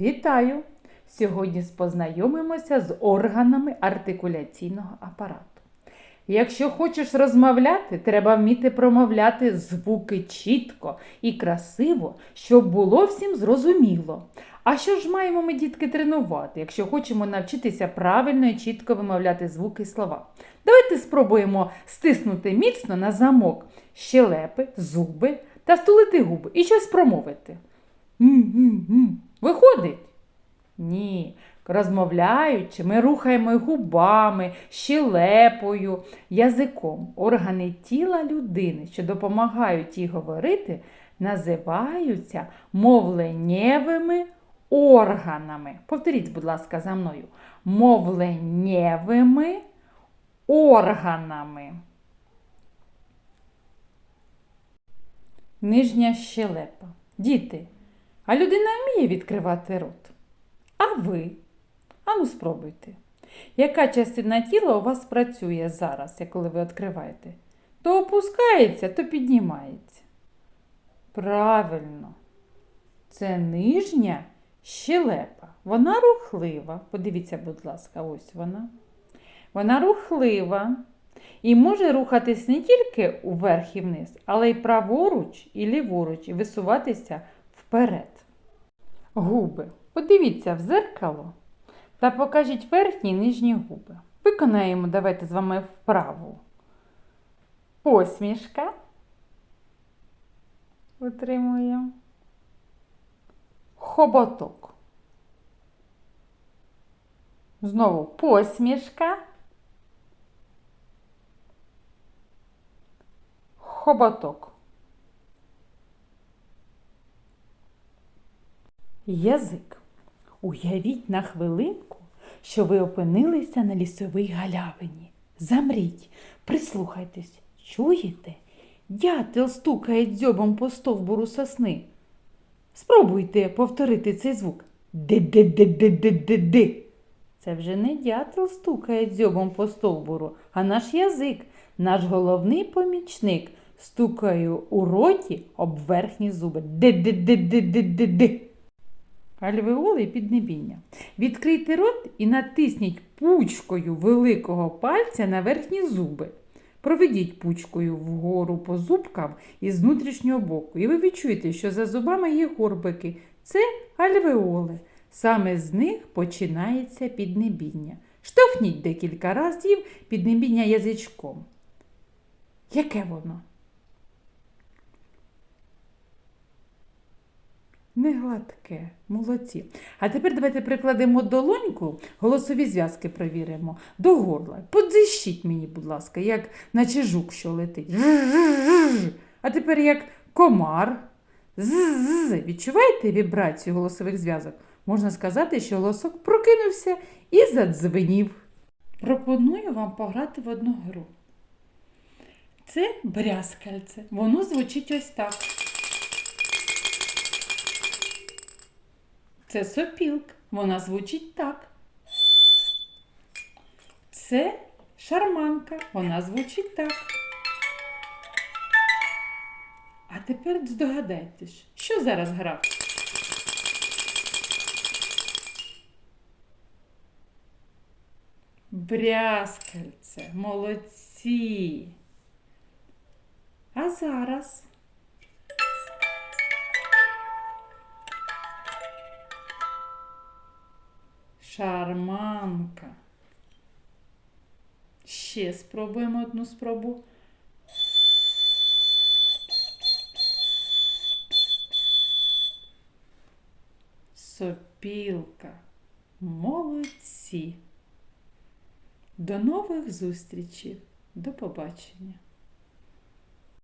Вітаю! Сьогодні познайомимося з органами артикуляційного апарату. Якщо хочеш розмовляти, треба вміти промовляти звуки чітко і красиво, щоб було всім зрозуміло. А що ж маємо ми, дітки, тренувати, якщо хочемо навчитися правильно і чітко вимовляти звуки і слова? Давайте спробуємо стиснути міцно на замок щелепи, зуби та стулити губи і щось промовити. М-м-м. Виходить? Ні. Розмовляючи, ми рухаємо губами, щелепою, язиком. Органи тіла людини, що допомагають їй говорити, називаються мовленнєвими органами. Повторіть, будь ласка, за мною. Мовленнєвими органами. Нижня щелепа. Діти, а людина вміє відкривати рот. А ви? Ану, спробуйте. Яка частина тіла у вас працює зараз, як коли ви відкриваєте? То опускається, то піднімається. Правильно. Це нижня щелепа. Вона рухлива. Подивіться, будь ласка, ось вона. Вона рухлива і може рухатись не тільки вверх і вниз, але й праворуч і ліворуч, і висуватися вперед. Губи. Подивіться в зеркало та покажіть верхні і нижні губи. Виконаємо, давайте з вами вправу. Посмішка. Утримуємо. Хоботок. Знову посмішка. Хоботок. Язик. Уявіть на хвилинку, що ви опинилися на лісовій галявині. Замріть, прислухайтесь, чуєте? Дятел стукає дзьобом по стовбуру сосни. Спробуйте повторити цей звук. Ди-ди-ди-ди-ди-ди-ди. Це вже не дятел стукає дзьобом по стовбуру, а наш язик, наш головний помічник, стукає у роті об верхні зуби. Ди-ди-ди-ди-ди-ди-ди. Альвеоли піднебіння. Відкрийте рот і натисніть пучкою великого пальця на верхні зуби. Проведіть пучкою вгору по зубкам із внутрішнього боку. І ви відчуєте, що за зубами є горбики. Це альвеоли. Саме з них починається піднебіння. Штовхніть декілька разів піднебіння язичком. Яке воно? Не гладке, молодці. А тепер давайте прикладемо долоньку, голосові зв'язки перевіримо до горла. Подзищіть мені, будь ласка, як наче жук, що летить. А тепер як комар. З-з-з. Відчуваєте вібрацію голосових зв'язок? Можна сказати, що голосок прокинувся і задзвенів. Пропоную вам пограти в одну гру. Це брязкальце. Воно звучить ось так. Це сопілка. Вона звучить так. Це шарманка. Вона звучить так. А тепер здогадайтесь, що зараз грав? Брязкальце, молодці. А зараз Шарманка. Ще спробуємо одну спробу. Сопілка. Молодці. До нових зустрічей. До побачення.